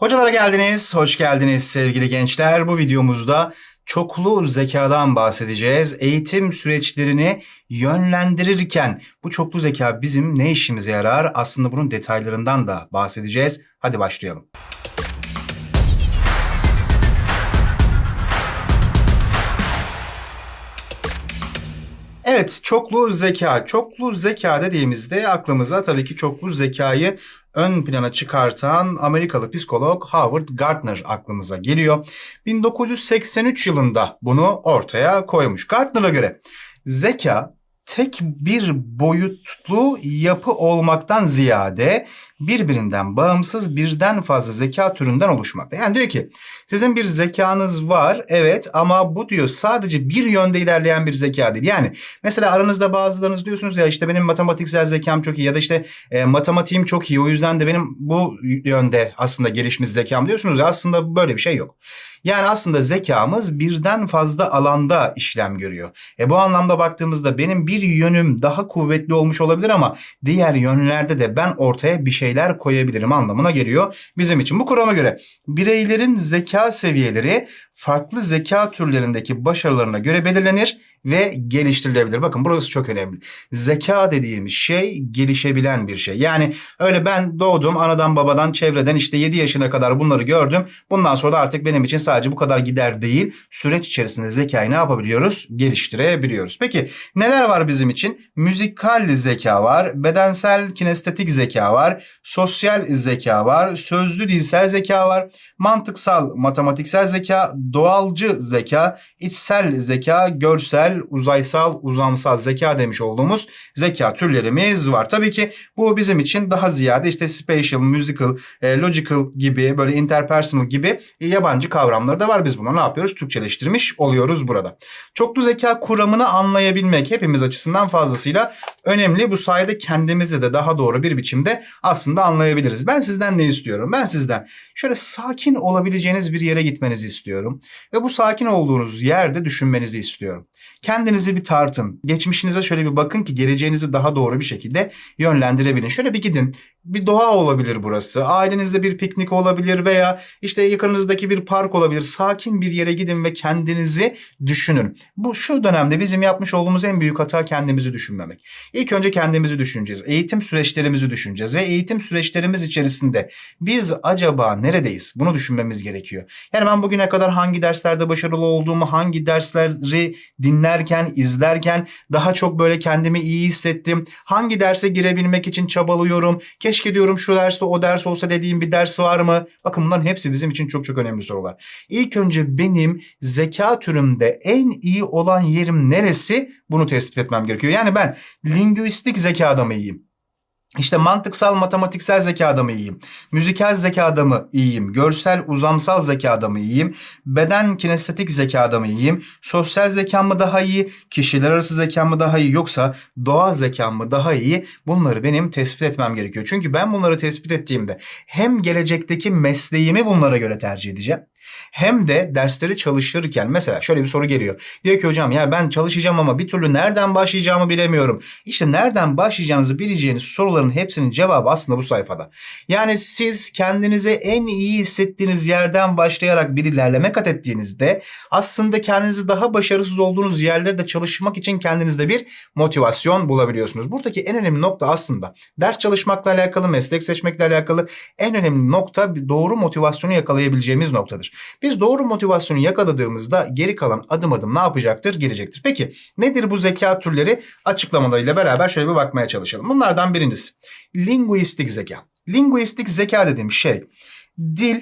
Hocalara geldiniz, hoş geldiniz sevgili gençler. Bu videomuzda çoklu zekadan bahsedeceğiz. Eğitim süreçlerini yönlendirirken bu çoklu zeka bizim ne işimize yarar? Aslında bunun detaylarından da bahsedeceğiz. Hadi başlayalım. Evet, çoklu zeka. Çoklu zeka dediğimizde aklımıza tabii ki çoklu zekayı ön plana çıkartan Amerikalı psikolog Howard Gardner aklımıza geliyor. 1983 yılında bunu ortaya koymuş. Gardner'a göre zeka tek bir boyutlu yapı olmaktan ziyade birbirinden bağımsız birden fazla zeka türünden oluşmakta. Yani diyor ki sizin bir zekanız var evet ama bu diyor sadece bir yönde ilerleyen bir zeka değil. Yani mesela aranızda bazılarınız diyorsunuz ya işte benim matematiksel zekam çok iyi ya da işte e, matematiğim çok iyi o yüzden de benim bu yönde aslında gelişmiş zekam diyorsunuz ya aslında böyle bir şey yok. Yani aslında zekamız birden fazla alanda işlem görüyor. E bu anlamda baktığımızda benim bir yönüm daha kuvvetli olmuş olabilir ama diğer yönlerde de ben ortaya bir şeyler koyabilirim anlamına geliyor bizim için. Bu kurama göre bireylerin zeka seviyeleri farklı zeka türlerindeki başarılarına göre belirlenir ve geliştirilebilir. Bakın burası çok önemli. Zeka dediğimiz şey gelişebilen bir şey. Yani öyle ben doğdum anadan babadan çevreden işte 7 yaşına kadar bunları gördüm. Bundan sonra da artık benim için sadece bu kadar gider değil. Süreç içerisinde zekayı ne yapabiliyoruz? Geliştirebiliyoruz. Peki neler var bizim için? Müzikal zeka var, bedensel kinestetik zeka var, sosyal zeka var, sözlü dilsel zeka var, mantıksal matematiksel zeka, doğalcı zeka, içsel zeka, görsel, uzaysal, uzamsal zeka demiş olduğumuz zeka türlerimiz var. Tabii ki bu bizim için daha ziyade işte spatial, musical, e, logical gibi böyle interpersonal gibi yabancı kavramları da var. Biz bunu ne yapıyoruz? Türkçeleştirmiş oluyoruz burada. Çoklu zeka kuramını anlayabilmek hepimiz açısından fazlasıyla önemli. Bu sayede kendimizi de daha doğru bir biçimde aslında anlayabiliriz. Ben sizden ne istiyorum? Ben sizden şöyle sakin olabileceğiniz bir yere gitmenizi istiyorum. Ve bu sakin olduğunuz yerde düşünmenizi istiyorum. Kendinizi bir tartın. Geçmişinize şöyle bir bakın ki geleceğinizi daha doğru bir şekilde yönlendirebilin. Şöyle bir gidin. Bir doğa olabilir burası. Ailenizde bir piknik olabilir veya işte yakınınızdaki bir park olabilir. Sakin bir yere gidin ve kendinizi düşünün. Bu şu dönemde bizim yapmış olduğumuz en büyük hata kendimizi düşünmemek. İlk önce kendimizi düşüneceğiz. Eğitim süreçlerimizi düşüneceğiz ve eğitim süreçlerimiz içerisinde biz acaba neredeyiz? Bunu düşünmemiz gerekiyor. Yani ben bugüne kadar hangi derslerde başarılı olduğumu, hangi dersleri dinlerken, izlerken daha çok böyle kendimi iyi hissettim. Hangi derse girebilmek için çabalıyorum. Keşke diyorum şu derste o ders olsa dediğim bir ders var mı? Bakın bunların hepsi bizim için çok çok önemli sorular. İlk önce benim zeka türümde en iyi olan yerim neresi? Bunu tespit etmem gerekiyor. Yani ben lingüistik zekada mı iyiyim? İşte mantıksal matematiksel zekada mı iyiyim? Müzikal zekada mı iyiyim? Görsel uzamsal zekada mı iyiyim? Beden kinestetik zekada mı iyiyim? Sosyal zekam mı daha iyi? Kişiler arası zekam mı daha iyi? Yoksa doğa zekam mı daha iyi? Bunları benim tespit etmem gerekiyor. Çünkü ben bunları tespit ettiğimde hem gelecekteki mesleğimi bunlara göre tercih edeceğim. Hem de dersleri çalışırken mesela şöyle bir soru geliyor. Diyor ki hocam ya ben çalışacağım ama bir türlü nereden başlayacağımı bilemiyorum. İşte nereden başlayacağınızı bileceğiniz soruların hepsinin cevabı aslında bu sayfada. Yani siz kendinize en iyi hissettiğiniz yerden başlayarak bir ilerleme kat ettiğinizde aslında kendinizi daha başarısız olduğunuz yerlerde çalışmak için kendinizde bir motivasyon bulabiliyorsunuz. Buradaki en önemli nokta aslında ders çalışmakla alakalı, meslek seçmekle alakalı en önemli nokta doğru motivasyonu yakalayabileceğimiz noktadır. Biz doğru motivasyonu yakaladığımızda geri kalan adım adım ne yapacaktır? Gelecektir. Peki nedir bu zeka türleri? Açıklamalarıyla beraber şöyle bir bakmaya çalışalım. Bunlardan birincisi linguistik zeka. Linguistik zeka dediğim şey dil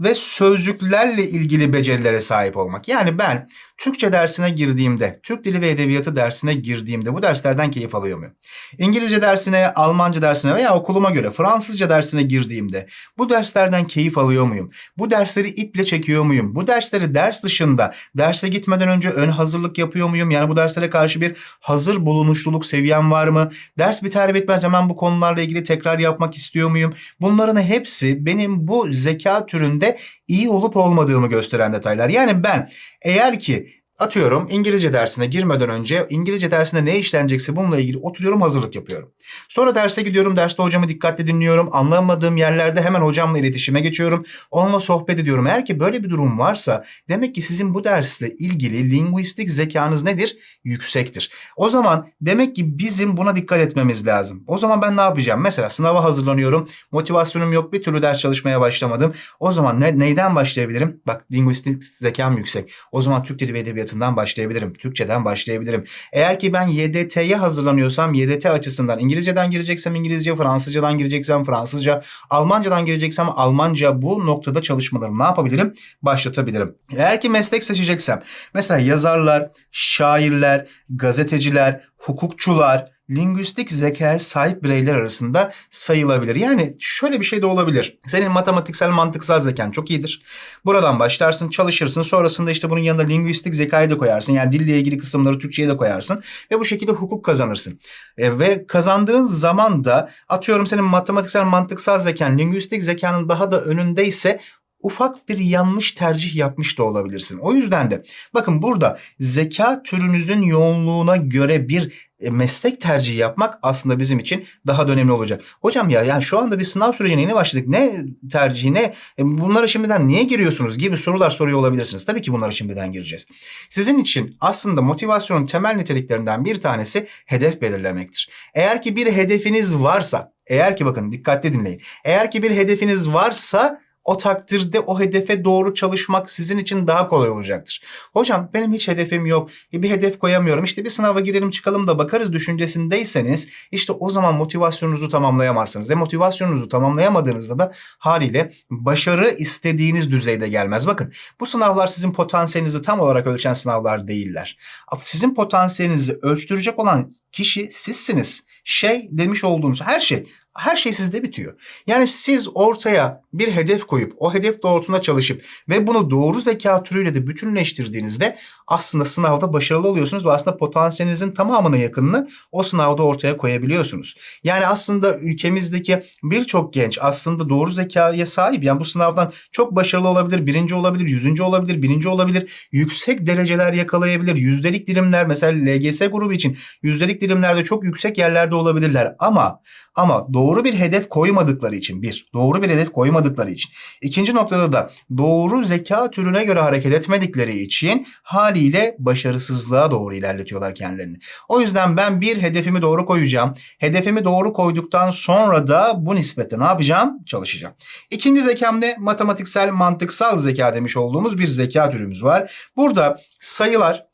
ve sözcüklerle ilgili becerilere sahip olmak. Yani ben Türkçe dersine girdiğimde, Türk Dili ve Edebiyatı dersine girdiğimde bu derslerden keyif alıyor muyum? İngilizce dersine, Almanca dersine veya okuluma göre Fransızca dersine girdiğimde bu derslerden keyif alıyor muyum? Bu dersleri iple çekiyor muyum? Bu dersleri ders dışında, derse gitmeden önce ön hazırlık yapıyor muyum? Yani bu derslere karşı bir hazır bulunuşluluk seviyem var mı? Ders biter bitmez hemen bu konularla ilgili tekrar yapmak istiyor muyum? Bunların hepsi benim bu zeka türünde iyi olup olmadığımı gösteren detaylar. Yani ben eğer ki Atıyorum İngilizce dersine girmeden önce İngilizce dersinde ne işlenecekse bununla ilgili oturuyorum hazırlık yapıyorum. Sonra derse gidiyorum derste hocamı dikkatli dinliyorum. Anlamadığım yerlerde hemen hocamla iletişime geçiyorum. Onunla sohbet ediyorum. Eğer ki böyle bir durum varsa demek ki sizin bu dersle ilgili linguistik zekanız nedir? Yüksektir. O zaman demek ki bizim buna dikkat etmemiz lazım. O zaman ben ne yapacağım? Mesela sınava hazırlanıyorum. Motivasyonum yok bir türlü ders çalışmaya başlamadım. O zaman ne, neyden başlayabilirim? Bak linguistik zekam yüksek. O zaman Türk Dili ve Edebiyatı'ndan başlayabilirim. Türkçeden başlayabilirim. Eğer ki ben YDT'ye hazırlanıyorsam YDT açısından İngilizceden gireceksem İngilizce, Fransızcadan gireceksem Fransızca, Almancadan gireceksem Almanca bu noktada çalışmalarımı ne yapabilirim? Başlatabilirim. Eğer ki meslek seçeceksem mesela yazarlar, şairler, gazeteciler, hukukçular, lingüistik zekaya sahip bireyler arasında sayılabilir. Yani şöyle bir şey de olabilir. Senin matematiksel mantıksal zekan çok iyidir. Buradan başlarsın, çalışırsın. Sonrasında işte bunun yanında lingüistik zekayı da koyarsın. Yani dille ilgili kısımları Türkçe'ye de koyarsın. Ve bu şekilde hukuk kazanırsın. E, ve kazandığın zaman da atıyorum senin matematiksel mantıksal zekan, lingüistik zekanın daha da önündeyse ufak bir yanlış tercih yapmış da olabilirsin. O yüzden de bakın burada zeka türünüzün yoğunluğuna göre bir e, meslek tercihi yapmak aslında bizim için daha da önemli olacak. Hocam ya yani şu anda bir sınav sürecine yeni başladık. Ne tercihi ne e, bunlara şimdiden niye giriyorsunuz gibi sorular soruyor olabilirsiniz. Tabii ki bunlara şimdiden gireceğiz. Sizin için aslında motivasyonun temel niteliklerinden bir tanesi hedef belirlemektir. Eğer ki bir hedefiniz varsa, eğer ki bakın dikkatli dinleyin. Eğer ki bir hedefiniz varsa o takdirde o hedefe doğru çalışmak sizin için daha kolay olacaktır. Hocam benim hiç hedefim yok. E, bir hedef koyamıyorum. İşte bir sınava girelim çıkalım da bakarız düşüncesindeyseniz işte o zaman motivasyonunuzu tamamlayamazsınız. Ve motivasyonunuzu tamamlayamadığınızda da haliyle başarı istediğiniz düzeyde gelmez. Bakın bu sınavlar sizin potansiyelinizi tam olarak ölçen sınavlar değiller. Sizin potansiyelinizi ölçtürecek olan kişi sizsiniz. Şey demiş olduğumuz her şey her şey sizde bitiyor. Yani siz ortaya bir hedef koyup o hedef doğrultusunda çalışıp ve bunu doğru zeka türüyle de bütünleştirdiğinizde aslında sınavda başarılı oluyorsunuz ve aslında potansiyelinizin tamamına yakınını o sınavda ortaya koyabiliyorsunuz. Yani aslında ülkemizdeki birçok genç aslında doğru zekaya sahip. Yani bu sınavdan çok başarılı olabilir, birinci olabilir, yüzüncü olabilir, bininci olabilir. Yüksek dereceler yakalayabilir. Yüzdelik dilimler mesela LGS grubu için yüzdelik dilimlerde çok yüksek yerlerde olabilirler. Ama ama doğru bir hedef koymadıkları için bir, doğru bir hedef koymadıkları için. ikinci noktada da doğru zeka türüne göre hareket etmedikleri için haliyle başarısızlığa doğru ilerletiyorlar kendilerini. O yüzden ben bir hedefimi doğru koyacağım. Hedefimi doğru koyduktan sonra da bu nispette ne yapacağım? Çalışacağım. İkinci zekamda matematiksel mantıksal zeka demiş olduğumuz bir zeka türümüz var. Burada sayılar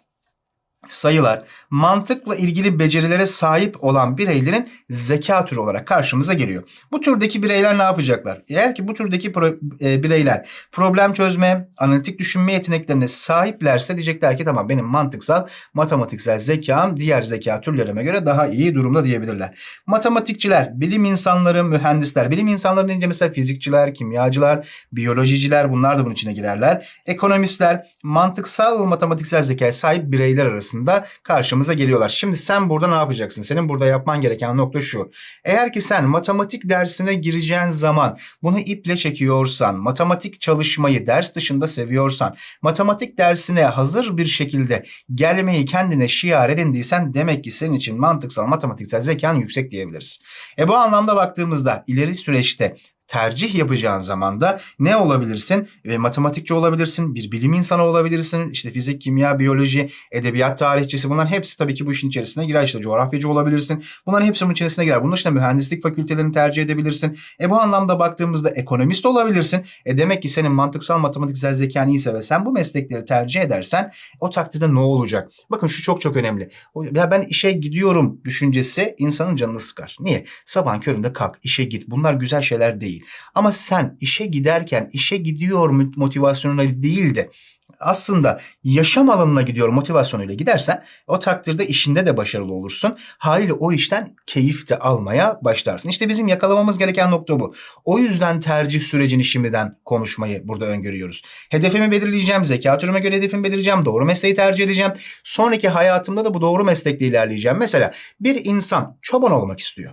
sayılar, mantıkla ilgili becerilere sahip olan bireylerin zeka türü olarak karşımıza geliyor. Bu türdeki bireyler ne yapacaklar? Eğer ki bu türdeki pro, e, bireyler problem çözme, analitik düşünme yeteneklerine sahiplerse diyecekler ki tamam benim mantıksal, matematiksel zekam diğer zeka türlerime göre daha iyi durumda diyebilirler. Matematikçiler, bilim insanları, mühendisler, bilim insanları deyince mesela fizikçiler, kimyacılar, biyolojiciler bunlar da bunun içine girerler. Ekonomistler, mantıksal, matematiksel zekaya sahip bireyler arasında arasında karşımıza geliyorlar. Şimdi sen burada ne yapacaksın? Senin burada yapman gereken nokta şu. Eğer ki sen matematik dersine gireceğin zaman bunu iple çekiyorsan, matematik çalışmayı ders dışında seviyorsan, matematik dersine hazır bir şekilde gelmeyi kendine şiar edindiysen demek ki senin için mantıksal matematiksel zekan yüksek diyebiliriz. E bu anlamda baktığımızda ileri süreçte tercih yapacağın zaman da ne olabilirsin? E, matematikçi olabilirsin, bir bilim insanı olabilirsin, işte fizik, kimya, biyoloji, edebiyat tarihçisi bunların hepsi tabii ki bu işin içerisine girer. İşte coğrafyacı olabilirsin. Bunların hepsi bunun içerisine girer. Bunun dışında mühendislik fakültelerini tercih edebilirsin. E bu anlamda baktığımızda ekonomist olabilirsin. E demek ki senin mantıksal matematiksel zekan iyiyse ve sen bu meslekleri tercih edersen o takdirde ne olacak? Bakın şu çok çok önemli. Ya ben işe gidiyorum düşüncesi insanın canını sıkar. Niye? Sabahın köründe kalk, işe git. Bunlar güzel şeyler değil Ama sen işe giderken işe gidiyor motivasyonuna değil de aslında yaşam alanına gidiyor motivasyonuyla gidersen o takdirde işinde de başarılı olursun. Haliyle o işten keyif de almaya başlarsın. İşte bizim yakalamamız gereken nokta bu. O yüzden tercih sürecini şimdiden konuşmayı burada öngörüyoruz. Hedefimi belirleyeceğim, zeka türüme göre hedefimi belirleyeceğim, doğru mesleği tercih edeceğim. Sonraki hayatımda da bu doğru meslekle ilerleyeceğim. Mesela bir insan çoban olmak istiyor.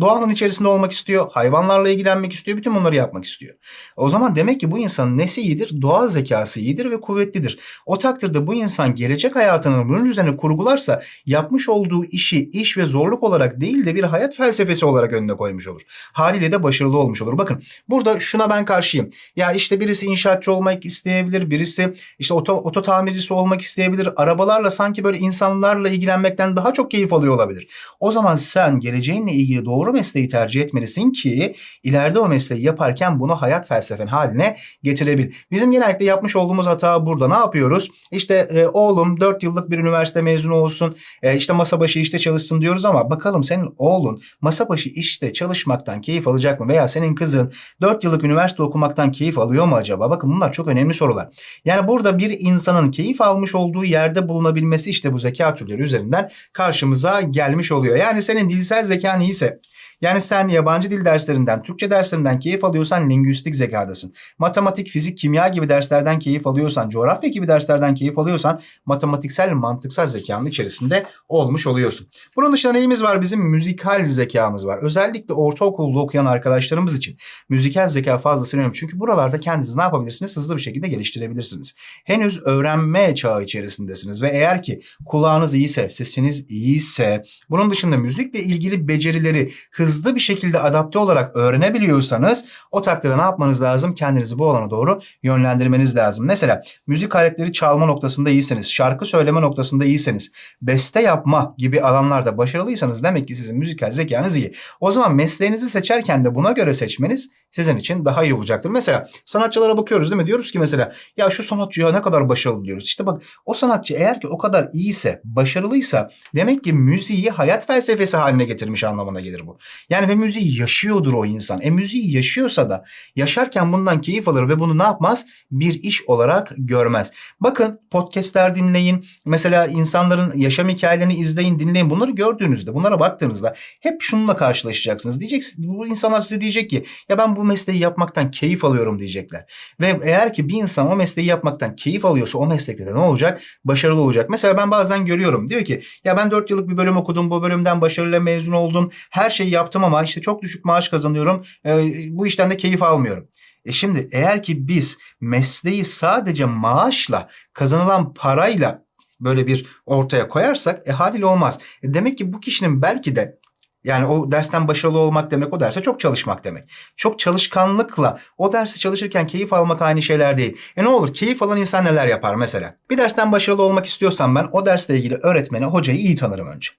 Doğanın içerisinde olmak istiyor, hayvanlarla ilgilenmek istiyor, bütün bunları yapmak istiyor. O zaman demek ki bu insanın nesi iyidir? Doğal zekası iyidir ve kuvvetlidir. O takdirde bu insan gelecek hayatını bunun üzerine kurgularsa yapmış olduğu işi iş ve zorluk olarak değil de bir hayat felsefesi olarak önüne koymuş olur. Haliyle de başarılı olmuş olur. Bakın burada şuna ben karşıyım. Ya işte birisi inşaatçı olmak isteyebilir, birisi işte oto, oto tamircisi olmak isteyebilir. Arabalarla sanki böyle insanlarla ilgilenmekten daha çok keyif alıyor olabilir. O zaman sen geleceğinle ilgili doğru mesleği tercih etmelisin ki ileride o mesleği yaparken bunu hayat felsefen haline getirebil. Bizim genellikle yapmış olduğumuz hata burada. Ne yapıyoruz? İşte e, oğlum 4 yıllık bir üniversite mezunu olsun, e, işte masa başı işte çalışsın diyoruz ama bakalım senin oğlun masa başı işte çalışmaktan keyif alacak mı? Veya senin kızın 4 yıllık üniversite okumaktan keyif alıyor mu acaba? Bakın bunlar çok önemli sorular. Yani burada bir insanın keyif almış olduğu yerde bulunabilmesi işte bu zeka türleri üzerinden karşımıza gelmiş oluyor. Yani senin dilsel zekan iyiyse yani sen yabancı dil derslerinden, Türkçe derslerinden keyif alıyorsan lingüistik zekadasın. Matematik, fizik, kimya gibi derslerden keyif alıyorsan, coğrafya gibi derslerden keyif alıyorsan matematiksel, mantıksal zekanın içerisinde olmuş oluyorsun. Bunun dışında neyimiz var? Bizim müzikal zekamız var. Özellikle ortaokulda okuyan arkadaşlarımız için müzikal zeka fazlasıyla önemli. Çünkü buralarda kendinizi ne yapabilirsiniz? Hızlı bir şekilde geliştirebilirsiniz. Henüz öğrenme çağı içerisindesiniz ve eğer ki kulağınız iyiyse, sesiniz iyiyse, bunun dışında müzikle ilgili becerileri hızlı bir şekilde adapte olarak öğrenebiliyorsanız o takdirde ne yapmanız lazım? Kendinizi bu alana doğru yönlendirmeniz lazım. Mesela müzik aletleri çalma noktasında iyiseniz, şarkı söyleme noktasında iyiseniz, beste yapma gibi alanlarda başarılıysanız demek ki sizin müzikal zekanız iyi. O zaman mesleğinizi seçerken de buna göre seçmeniz sizin için daha iyi olacaktır. Mesela sanatçılara bakıyoruz değil mi? Diyoruz ki mesela ya şu sanatçı ya ne kadar başarılı diyoruz. İşte bak o sanatçı eğer ki o kadar iyiyse, başarılıysa demek ki müziği hayat felsefesi haline getirmiş anlamına gelir bu. Yani ve müziği yaşıyordur o insan. E müziği yaşıyorsa da yaşarken bundan keyif alır ve bunu ne yapmaz? Bir iş olarak görmez. Bakın podcastler dinleyin. Mesela insanların yaşam hikayelerini izleyin, dinleyin. Bunları gördüğünüzde, bunlara baktığınızda hep şununla karşılaşacaksınız. Diyeceksiniz, bu insanlar size diyecek ki ya ben bu mesleği yapmaktan keyif alıyorum diyecekler. Ve eğer ki bir insan o mesleği yapmaktan keyif alıyorsa o meslekte de ne olacak? Başarılı olacak. Mesela ben bazen görüyorum. Diyor ki ya ben 4 yıllık bir bölüm okudum. Bu bölümden başarıyla mezun oldum. Her şeyi yaptım ama işte çok düşük maaş kazanıyorum. Ee, bu işten de keyif almıyorum. E şimdi eğer ki biz mesleği sadece maaşla kazanılan parayla böyle bir ortaya koyarsak e haliyle olmaz. E demek ki bu kişinin belki de yani o dersten başarılı olmak demek o derse çok çalışmak demek. Çok çalışkanlıkla o dersi çalışırken keyif almak aynı şeyler değil. E ne olur keyif alan insan neler yapar mesela? Bir dersten başarılı olmak istiyorsam ben o dersle ilgili öğretmeni, hocayı iyi tanırım önce.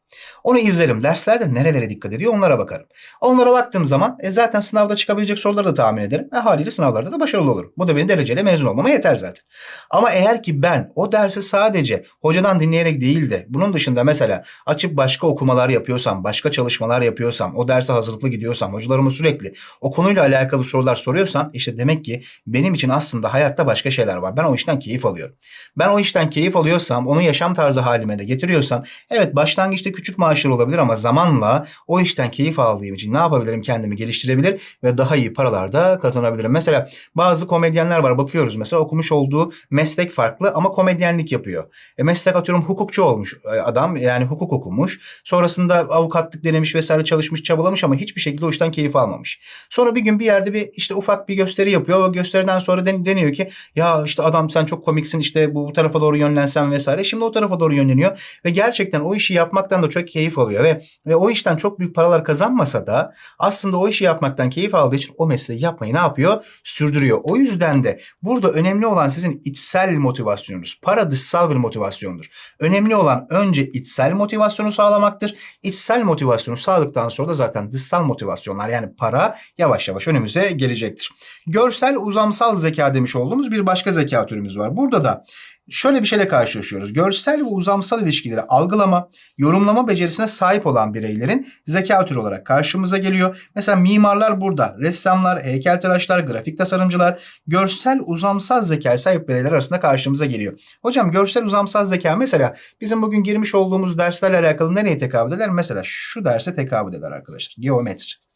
Onu izlerim. Derslerde nerelere dikkat ediyor onlara bakarım. Onlara baktığım zaman e, zaten sınavda çıkabilecek soruları da tahmin ederim. E, haliyle sınavlarda da başarılı olurum. Bu da benim dereceyle mezun olmama yeter zaten. Ama eğer ki ben o dersi sadece hocadan dinleyerek değil de bunun dışında mesela açıp başka okumalar yapıyorsam, başka çalışmalar yapıyorsam, o derse hazırlıklı gidiyorsam, hocalarıma sürekli o konuyla alakalı sorular soruyorsam işte demek ki benim için aslında hayatta başka şeyler var. Ben o işten keyif alıyorum. Ben o işten keyif alıyorsam, onu yaşam tarzı halime de getiriyorsam evet başlangıçta küçük maaşlar olabilir ama zamanla o işten keyif aldığım için ne yapabilirim? Kendimi geliştirebilir ve daha iyi paralar da kazanabilirim. Mesela bazı komedyenler var bakıyoruz mesela okumuş olduğu meslek farklı ama komedyenlik yapıyor. E meslek atıyorum hukukçu olmuş e, adam yani hukuk okumuş. Sonrasında avukatlık denemiş vesaire çalışmış çabalamış ama hiçbir şekilde o işten keyif almamış. Sonra bir gün bir yerde bir işte ufak bir gösteri yapıyor. O gösteriden sonra den- deniyor ki ya işte adam sen çok komiksin işte bu, bu tarafa doğru yönlensen vesaire. Şimdi o tarafa doğru yönleniyor ve gerçekten o işi yapmaktan da çok keyif alıyor ve ve o işten çok büyük paralar kazanmasa da aslında o işi yapmaktan keyif aldığı için o mesleği yapmayı ne yapıyor? Sürdürüyor. O yüzden de burada önemli olan sizin içsel motivasyonunuz. Para dışsal bir motivasyondur. Önemli olan önce içsel motivasyonu sağlamaktır. İçsel motivasyonu sağladıktan sonra da zaten dışsal motivasyonlar yani para yavaş yavaş önümüze gelecektir. Görsel uzamsal zeka demiş olduğumuz bir başka zeka türümüz var. Burada da şöyle bir şeyle karşılaşıyoruz. Görsel ve uzamsal ilişkileri algılama, yorumlama becerisine sahip olan bireylerin zeka türü olarak karşımıza geliyor. Mesela mimarlar burada, ressamlar, heykeltıraşlar, grafik tasarımcılar görsel uzamsal zeka sahip bireyler arasında karşımıza geliyor. Hocam görsel uzamsal zeka mesela bizim bugün girmiş olduğumuz derslerle alakalı nereye tekabül eder? Mesela şu derse tekabül eder arkadaşlar. Geometri.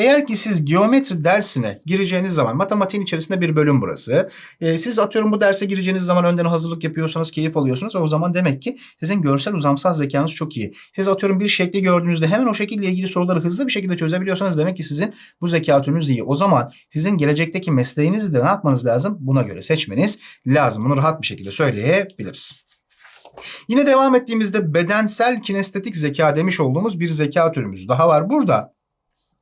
Eğer ki siz geometri dersine gireceğiniz zaman matematiğin içerisinde bir bölüm burası. Ee, siz atıyorum bu derse gireceğiniz zaman önden hazırlık yapıyorsanız, keyif alıyorsunuz. O zaman demek ki sizin görsel uzamsal zekanız çok iyi. Siz atıyorum bir şekli gördüğünüzde hemen o şekille ilgili soruları hızlı bir şekilde çözebiliyorsanız demek ki sizin bu zeka türünüz iyi. O zaman sizin gelecekteki mesleğinizi de ne yapmanız lazım? Buna göre seçmeniz lazım. Bunu rahat bir şekilde söyleyebiliriz. Yine devam ettiğimizde bedensel kinestetik zeka demiş olduğumuz bir zeka türümüz daha var. Burada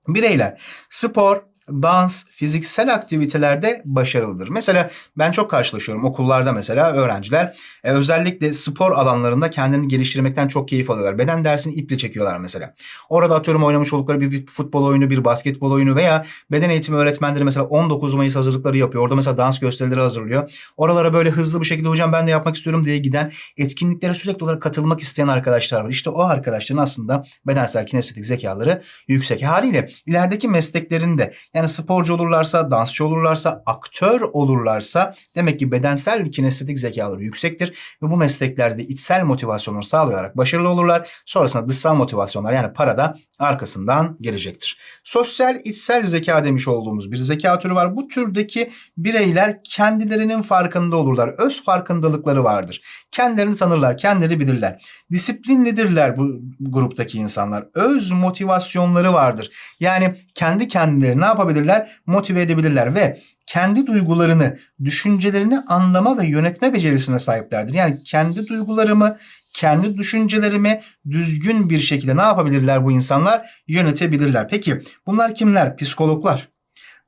bireyler spor, dans, fiziksel aktivitelerde başarılıdır. Mesela ben çok karşılaşıyorum okullarda mesela öğrenciler e, özellikle spor alanlarında kendini geliştirmekten çok keyif alıyorlar. Beden dersini iple çekiyorlar mesela. Orada atıyorum oynamış oldukları bir futbol oyunu, bir basketbol oyunu veya beden eğitimi öğretmenleri mesela 19 Mayıs hazırlıkları yapıyor. Orada mesela dans gösterileri hazırlıyor. Oralara böyle hızlı bir şekilde hocam ben de yapmak istiyorum diye giden etkinliklere sürekli olarak katılmak isteyen arkadaşlar var. İşte o arkadaşların aslında bedensel kinestetik zekaları yüksek. Haliyle ilerideki mesleklerinde sporcu olurlarsa, dansçı olurlarsa, aktör olurlarsa demek ki bedensel kinestetik zekaları yüksektir ve bu mesleklerde içsel motivasyonları sağlayarak başarılı olurlar. Sonrasında dışsal motivasyonlar yani para da arkasından gelecektir. Sosyal içsel zeka demiş olduğumuz bir zeka türü var. Bu türdeki bireyler kendilerinin farkında olurlar. Öz farkındalıkları vardır. Kendilerini tanırlar, kendileri bilirler. Disiplinlidirler bu gruptaki insanlar. Öz motivasyonları vardır. Yani kendi kendileri ne yapabilirler? Motive edebilirler ve kendi duygularını, düşüncelerini anlama ve yönetme becerisine sahiplerdir. Yani kendi duygularımı, kendi düşüncelerimi düzgün bir şekilde ne yapabilirler bu insanlar? Yönetebilirler. Peki bunlar kimler? Psikologlar,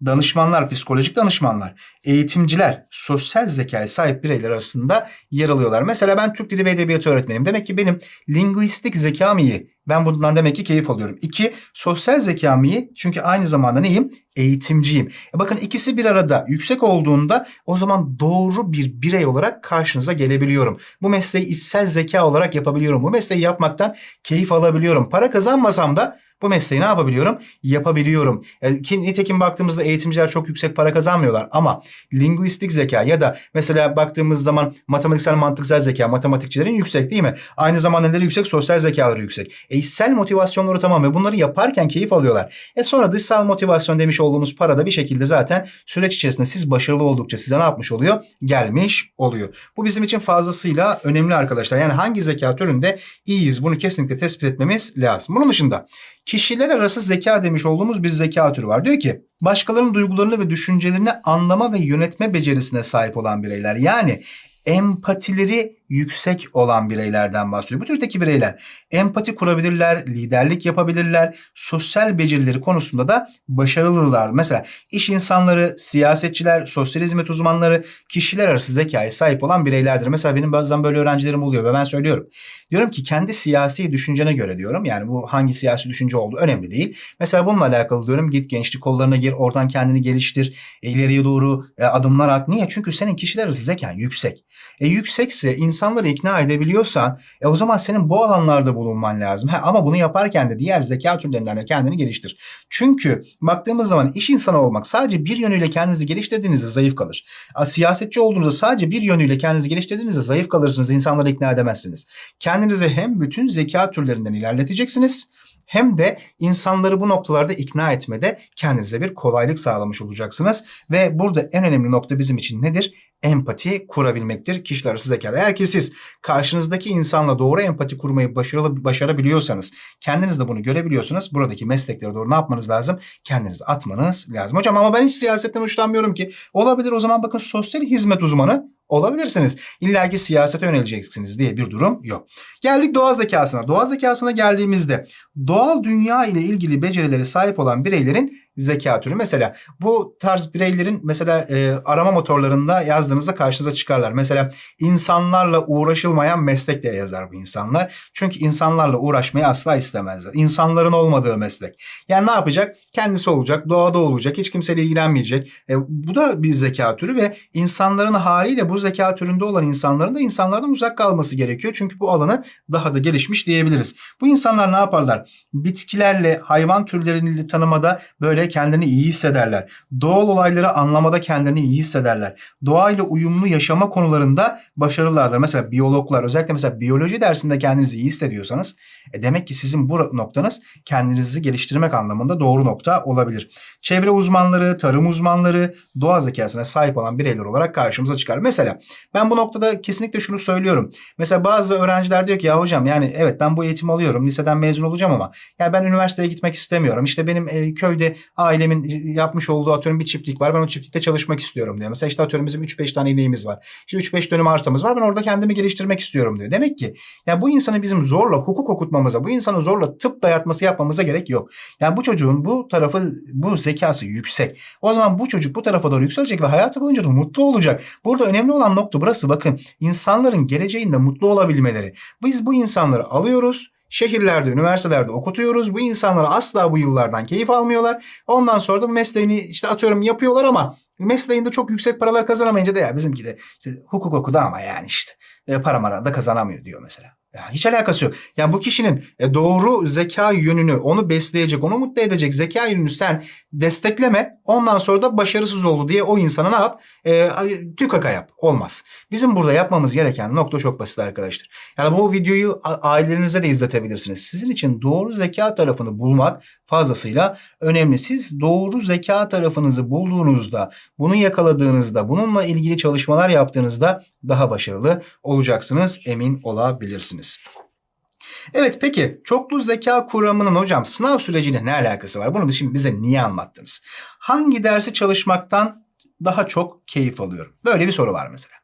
danışmanlar, psikolojik danışmanlar, eğitimciler, sosyal zekaya sahip bireyler arasında yer alıyorlar. Mesela ben Türk Dili ve Edebiyatı öğretmeniyim. Demek ki benim linguistik zekam iyi. Ben bundan demek ki keyif alıyorum. İki, sosyal zekam iyi. Çünkü aynı zamanda neyim? Eğitimciyim. E bakın ikisi bir arada yüksek olduğunda o zaman doğru bir birey olarak karşınıza gelebiliyorum. Bu mesleği içsel zeka olarak yapabiliyorum. Bu mesleği yapmaktan keyif alabiliyorum. Para kazanmasam da bu mesleği ne yapabiliyorum? Yapabiliyorum. E, ki nitekim baktığımızda eğitimciler çok yüksek para kazanmıyorlar ama linguistik zeka ya da mesela baktığımız zaman matematiksel mantıksal zeka matematikçilerin yüksek değil mi? Aynı zamanda neleri yüksek? Sosyal zekaları yüksek. E, içsel motivasyonları tamam ve bunları yaparken keyif alıyorlar. E sonra dışsal motivasyon demiş olduğumuz para da bir şekilde zaten süreç içerisinde siz başarılı oldukça size ne yapmış oluyor? Gelmiş oluyor. Bu bizim için fazlasıyla önemli arkadaşlar. Yani hangi zeka türünde iyiyiz bunu kesinlikle tespit etmemiz lazım. Bunun dışında kişiler arası zeka demiş olduğumuz bir zeka türü var. Diyor ki başkalarının duygularını ve düşüncelerini anlama ve yönetme becerisine sahip olan bireyler. Yani empatileri yüksek olan bireylerden bahsediyor. Bu türdeki bireyler empati kurabilirler, liderlik yapabilirler, sosyal becerileri konusunda da başarılılar. Mesela iş insanları, siyasetçiler, sosyal hizmet uzmanları kişiler arası zekaya sahip olan bireylerdir. Mesela benim bazen böyle öğrencilerim oluyor ve ben söylüyorum. Diyorum ki kendi siyasi düşüncene göre diyorum. Yani bu hangi siyasi düşünce olduğu önemli değil. Mesela bununla alakalı diyorum git gençlik kollarına gir, oradan kendini geliştir, ileriye doğru e, adımlar at. Niye? Çünkü senin kişiler arası zekan yüksek. E yüksekse insanları ikna edebiliyorsan e o zaman senin bu alanlarda bulunman lazım. Ha, ama bunu yaparken de diğer zeka türlerinden de kendini geliştir. Çünkü baktığımız zaman iş insanı olmak sadece bir yönüyle kendinizi geliştirdiğinizde zayıf kalır. A, siyasetçi olduğunuzda sadece bir yönüyle kendinizi geliştirdiğinizde zayıf kalırsınız. İnsanları ikna edemezsiniz. Kendinizi hem bütün zeka türlerinden ilerleteceksiniz hem de insanları bu noktalarda ikna etmede kendinize bir kolaylık sağlamış olacaksınız. Ve burada en önemli nokta bizim için nedir? Empati kurabilmektir kişiler arası zekada. Eğer ki siz karşınızdaki insanla doğru empati kurmayı başarılı başarabiliyorsanız, kendiniz de bunu görebiliyorsunuz. Buradaki mesleklere doğru ne yapmanız lazım? Kendinizi atmanız lazım. Hocam ama ben hiç siyasetten hoşlanmıyorum ki. Olabilir o zaman bakın sosyal hizmet uzmanı olabilirsiniz. İlla ki siyasete yöneleceksiniz diye bir durum yok. Geldik doğa zekasına. Doğa zekasına geldiğimizde doğal dünya ile ilgili becerileri sahip olan bireylerin zeka türü. Mesela bu tarz bireylerin mesela e, arama motorlarında yazdığınızda karşınıza çıkarlar. Mesela insanlarla uğraşılmayan meslek diye yazar bu insanlar. Çünkü insanlarla uğraşmayı asla istemezler. İnsanların olmadığı meslek. Yani ne yapacak? Kendisi olacak, doğada olacak, hiç kimseyle ilgilenmeyecek. E, bu da bir zeka türü ve insanların haliyle bu zeka türünde olan insanların da insanlardan uzak kalması gerekiyor. Çünkü bu alanı daha da gelişmiş diyebiliriz. Bu insanlar ne yaparlar? Bitkilerle, hayvan türlerini tanımada böyle kendini iyi hissederler. Doğal olayları anlamada kendini iyi hissederler. Doğayla uyumlu yaşama konularında başarılılardır. Mesela biyologlar özellikle mesela biyoloji dersinde kendinizi iyi hissediyorsanız e demek ki sizin bu noktanız kendinizi geliştirmek anlamında doğru nokta olabilir. Çevre uzmanları, tarım uzmanları, doğa zekasına sahip olan bireyler olarak karşımıza çıkar. Mesela ben bu noktada kesinlikle şunu söylüyorum. Mesela bazı öğrenciler diyor ki ya hocam yani evet ben bu eğitimi alıyorum. Liseden mezun olacağım ama ya ben üniversiteye gitmek istemiyorum. İşte benim e, köyde ailemin yapmış olduğu atıyorum bir çiftlik var. Ben o çiftlikte çalışmak istiyorum diyor. Mesela işte atıyorum bizim 3-5 tane ineğimiz var. İşte 3-5 dönüm arsamız var. Ben orada kendimi geliştirmek istiyorum diyor. Demek ki ya bu insanı bizim zorla hukuk okutmamıza, bu insanı zorla tıp dayatması yapmamıza gerek yok. Yani bu çocuğun bu tarafı, bu zekası yüksek. O zaman bu çocuk bu tarafa doğru yükselecek ve hayatı boyunca da mutlu olacak. Burada önemli olan nokta burası. Bakın insanların geleceğinde mutlu olabilmeleri. Biz bu insanları alıyoruz. Şehirlerde, üniversitelerde okutuyoruz. Bu insanlar asla bu yıllardan keyif almıyorlar. Ondan sonra da bu mesleğini işte atıyorum yapıyorlar ama mesleğinde çok yüksek paralar kazanamayınca da ya bizimki de işte hukuk okudu ama yani işte e, para mara da kazanamıyor diyor mesela. Ya hiç alakası yok. Yani bu kişinin e, doğru zeka yönünü, onu besleyecek, onu mutlu edecek zeka yönünü sen destekleme. Ondan sonra da başarısız oldu diye o insana ne yap? E, tükaka yap. Olmaz. Bizim burada yapmamız gereken nokta çok basit arkadaşlar. Yani bu videoyu ailelerinize de izletebilirsiniz. Sizin için doğru zeka tarafını bulmak fazlasıyla önemli. Siz doğru zeka tarafınızı bulduğunuzda, bunu yakaladığınızda, bununla ilgili çalışmalar yaptığınızda daha başarılı olacaksınız, emin olabilirsiniz. Evet peki çoklu zeka kuramının hocam sınav süreciyle ne alakası var? Bunu şimdi bize niye anlattınız? Hangi dersi çalışmaktan daha çok keyif alıyorum? Böyle bir soru var mesela.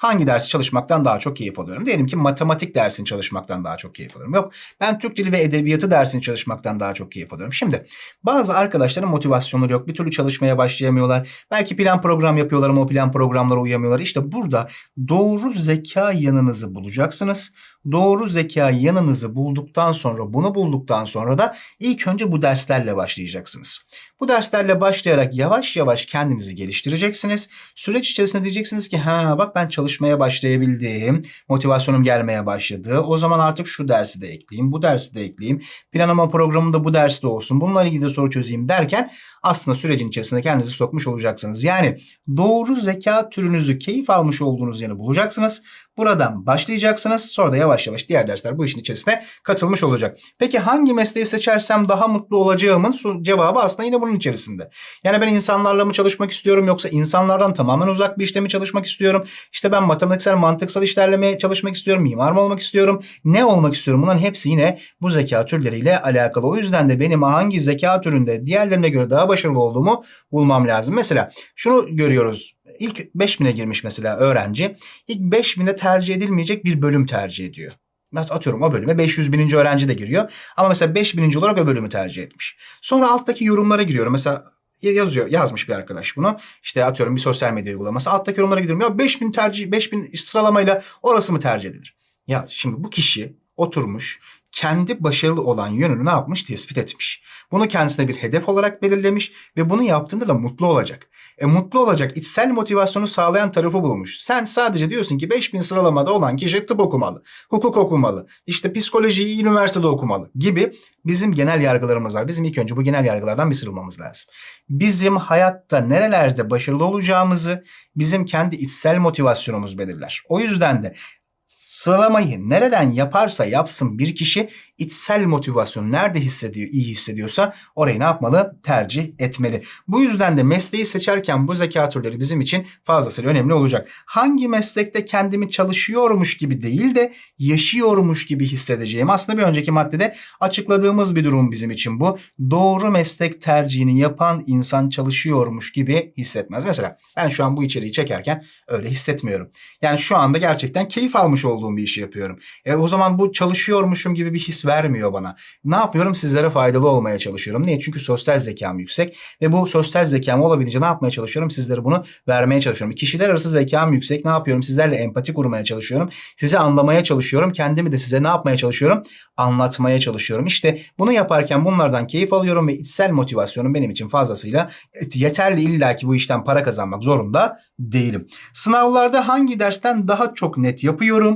Hangi dersi çalışmaktan daha çok keyif alıyorum? Diyelim ki matematik dersini çalışmaktan daha çok keyif alıyorum. Yok ben Türk Dili ve Edebiyatı dersini çalışmaktan daha çok keyif alıyorum. Şimdi bazı arkadaşların motivasyonları yok. Bir türlü çalışmaya başlayamıyorlar. Belki plan program yapıyorlar ama o plan programlara uyamıyorlar. İşte burada doğru zeka yanınızı bulacaksınız. Doğru zeka yanınızı bulduktan sonra bunu bulduktan sonra da ilk önce bu derslerle başlayacaksınız. Bu derslerle başlayarak yavaş yavaş kendinizi geliştireceksiniz. Süreç içerisinde diyeceksiniz ki ha bak ben çalışmaya başlayabildim. Motivasyonum gelmeye başladı. O zaman artık şu dersi de ekleyeyim, bu dersi de ekleyeyim. Planlama programında bu ders de olsun. Bununla ilgili de soru çözeyim derken aslında sürecin içerisinde kendinizi sokmuş olacaksınız. Yani doğru zeka türünüzü keyif almış olduğunuz yanı bulacaksınız. Buradan başlayacaksınız. Sonra da yavaş yavaş diğer dersler bu işin içerisine katılmış olacak. Peki hangi mesleği seçersem daha mutlu olacağımın cevabı aslında yine bunun içerisinde. Yani ben insanlarla mı çalışmak istiyorum yoksa insanlardan tamamen uzak bir işte mi çalışmak istiyorum? İşte ben matematiksel, mantıksal işlerle çalışmak istiyorum? Mimar mı olmak istiyorum? Ne olmak istiyorum? Bunların hepsi yine bu zeka türleriyle alakalı. O yüzden de benim hangi zeka türünde diğerlerine göre daha başarılı olduğumu bulmam lazım. Mesela şunu görüyoruz. İlk 5000'e girmiş mesela öğrenci. İlk 5000'e tercih edilmeyecek bir bölüm tercih ediyor. Mesela atıyorum o bölüme 500 bininci öğrenci de giriyor. Ama mesela 5 bininci olarak o bölümü tercih etmiş. Sonra alttaki yorumlara giriyorum. Mesela yazıyor yazmış bir arkadaş bunu. İşte atıyorum bir sosyal medya uygulaması. Alttaki yorumlara gidiyorum. Ya 5000 tercih 5000 sıralamayla orası mı tercih edilir? Ya şimdi bu kişi oturmuş kendi başarılı olan yönünü ne yapmış? Tespit etmiş. Bunu kendisine bir hedef olarak belirlemiş ve bunu yaptığında da mutlu olacak. E mutlu olacak, içsel motivasyonu sağlayan tarafı bulmuş. Sen sadece diyorsun ki 5000 sıralamada olan kişi tıp okumalı, hukuk okumalı, işte psikolojiyi üniversitede okumalı gibi bizim genel yargılarımız var. Bizim ilk önce bu genel yargılardan bir sıyrılmamız lazım. Bizim hayatta nerelerde başarılı olacağımızı bizim kendi içsel motivasyonumuz belirler. O yüzden de Sıralamayı nereden yaparsa yapsın bir kişi içsel motivasyon nerede hissediyor, iyi hissediyorsa orayı ne yapmalı? Tercih etmeli. Bu yüzden de mesleği seçerken bu zeka türleri bizim için fazlasıyla önemli olacak. Hangi meslekte kendimi çalışıyormuş gibi değil de yaşıyormuş gibi hissedeceğim. Aslında bir önceki maddede açıkladığımız bir durum bizim için bu. Doğru meslek tercihini yapan insan çalışıyormuş gibi hissetmez. Mesela ben şu an bu içeriği çekerken öyle hissetmiyorum. Yani şu anda gerçekten keyif almış olduğum bir işi yapıyorum. E o zaman bu çalışıyormuşum gibi bir his vermiyor bana. Ne yapıyorum? Sizlere faydalı olmaya çalışıyorum. Niye? Çünkü sosyal zekam yüksek ve bu sosyal zekam olabildiğince ne yapmaya çalışıyorum? Sizlere bunu vermeye çalışıyorum. Kişiler arası zekam yüksek. Ne yapıyorum? Sizlerle empati kurmaya çalışıyorum. Sizi anlamaya çalışıyorum. Kendimi de size ne yapmaya çalışıyorum? Anlatmaya çalışıyorum. İşte bunu yaparken bunlardan keyif alıyorum ve içsel motivasyonum benim için fazlasıyla yeterli illaki bu işten para kazanmak zorunda değilim. Sınavlarda hangi dersten daha çok net yapıyorum?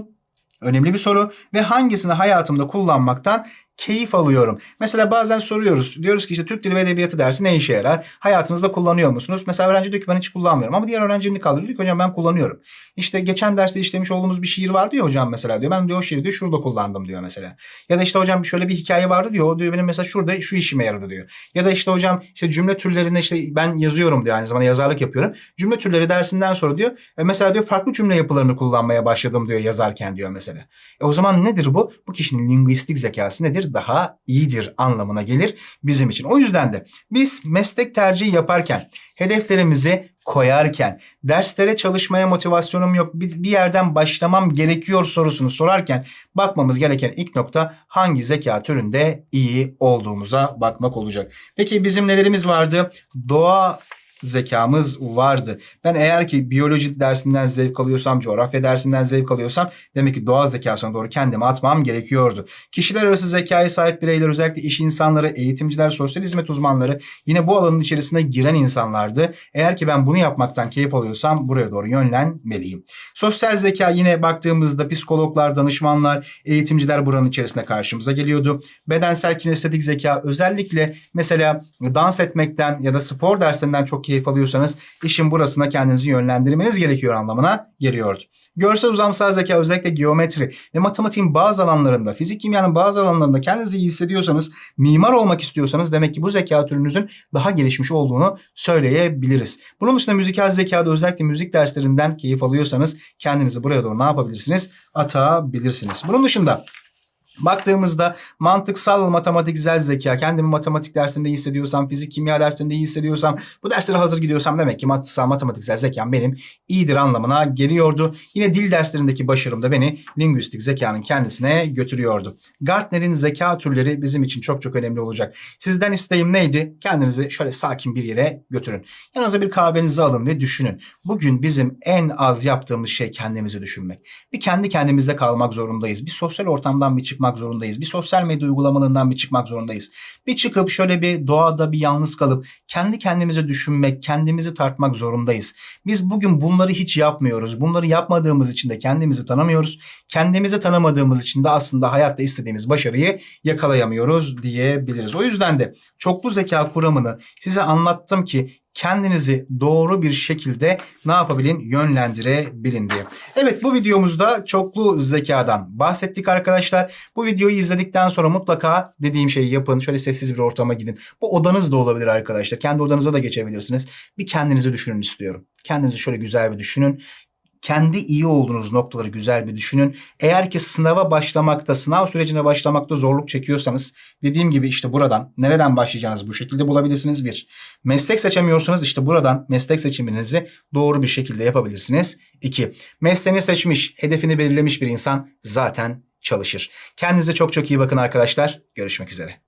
Önemli bir soru ve hangisini hayatımda kullanmaktan keyif alıyorum. Mesela bazen soruyoruz. Diyoruz ki işte Türk Dili ve Edebiyatı dersi ne işe yarar? Hayatınızda kullanıyor musunuz? Mesela öğrenci diyor ki ben hiç kullanmıyorum. Ama diğer öğrencinin kaldırıyor diyor ki hocam ben kullanıyorum. İşte geçen derste işlemiş olduğumuz bir şiir vardı ya hocam mesela diyor. Ben diyor o şiiri diyor şurada kullandım diyor mesela. Ya da işte hocam şöyle bir hikaye vardı diyor. O diyor benim mesela şurada şu işime yaradı diyor. Ya da işte hocam işte cümle türlerinde işte ben yazıyorum diyor aynı zamanda yazarlık yapıyorum. Cümle türleri dersinden sonra diyor e mesela diyor farklı cümle yapılarını kullanmaya başladım diyor yazarken diyor mesela. E o zaman nedir bu? Bu kişinin linguistik zekası nedir? Daha iyidir anlamına gelir bizim için. O yüzden de biz meslek tercihi yaparken, hedeflerimizi koyarken, derslere çalışmaya motivasyonum yok, bir, bir yerden başlamam gerekiyor sorusunu sorarken bakmamız gereken ilk nokta hangi zeka türünde iyi olduğumuza bakmak olacak. Peki bizim nelerimiz vardı? Doğa zekamız vardı. Ben eğer ki biyoloji dersinden zevk alıyorsam, coğrafya dersinden zevk alıyorsam demek ki doğa zekasına doğru kendimi atmam gerekiyordu. Kişiler arası zekaya sahip bireyler özellikle iş insanları, eğitimciler, sosyal hizmet uzmanları yine bu alanın içerisine giren insanlardı. Eğer ki ben bunu yapmaktan keyif alıyorsam buraya doğru yönlenmeliyim. Sosyal zeka yine baktığımızda psikologlar, danışmanlar, eğitimciler buranın içerisinde karşımıza geliyordu. Bedensel kinestetik zeka özellikle mesela dans etmekten ya da spor derslerinden çok keyif alıyorsanız işin burasına kendinizi yönlendirmeniz gerekiyor anlamına geliyordu. Görsel uzamsal zeka özellikle geometri ve matematiğin bazı alanlarında, fizik kimyanın bazı alanlarında kendinizi iyi hissediyorsanız, mimar olmak istiyorsanız demek ki bu zeka türünüzün daha gelişmiş olduğunu söyleyebiliriz. Bunun dışında müzikal zekada özellikle müzik derslerinden keyif alıyorsanız kendinizi buraya doğru ne yapabilirsiniz? Atabilirsiniz. Bunun dışında Baktığımızda mantıksal matematiksel zeka, kendimi matematik dersinde iyi hissediyorsam, fizik kimya dersinde iyi hissediyorsam, bu derslere hazır gidiyorsam demek ki mantıksal matematiksel zekam benim iyidir anlamına geliyordu. Yine dil derslerindeki başarım da beni lingüistik zekanın kendisine götürüyordu. Gartner'in zeka türleri bizim için çok çok önemli olacak. Sizden isteğim neydi? Kendinizi şöyle sakin bir yere götürün. Yanınıza bir kahvenizi alın ve düşünün. Bugün bizim en az yaptığımız şey kendimizi düşünmek. Bir kendi kendimizde kalmak zorundayız. Bir sosyal ortamdan bir çıkmak zorundayız. Bir sosyal medya uygulamalarından bir çıkmak zorundayız. Bir çıkıp şöyle bir doğada bir yalnız kalıp kendi kendimize düşünmek, kendimizi tartmak zorundayız. Biz bugün bunları hiç yapmıyoruz. Bunları yapmadığımız için de kendimizi tanımıyoruz. Kendimizi tanımadığımız için de aslında hayatta istediğimiz başarıyı yakalayamıyoruz diyebiliriz. O yüzden de çoklu zeka kuramını size anlattım ki kendinizi doğru bir şekilde ne yapabilin yönlendirebilin diye. Evet bu videomuzda çoklu zekadan bahsettik arkadaşlar. Bu videoyu izledikten sonra mutlaka dediğim şeyi yapın. Şöyle sessiz bir ortama gidin. Bu odanız da olabilir arkadaşlar. Kendi odanıza da geçebilirsiniz. Bir kendinizi düşünün istiyorum. Kendinizi şöyle güzel bir düşünün kendi iyi olduğunuz noktaları güzel bir düşünün. Eğer ki sınava başlamakta, sınav sürecine başlamakta zorluk çekiyorsanız dediğim gibi işte buradan nereden başlayacağınızı bu şekilde bulabilirsiniz bir. Meslek seçemiyorsanız işte buradan meslek seçiminizi doğru bir şekilde yapabilirsiniz. İki, mesleğini seçmiş, hedefini belirlemiş bir insan zaten çalışır. Kendinize çok çok iyi bakın arkadaşlar. Görüşmek üzere.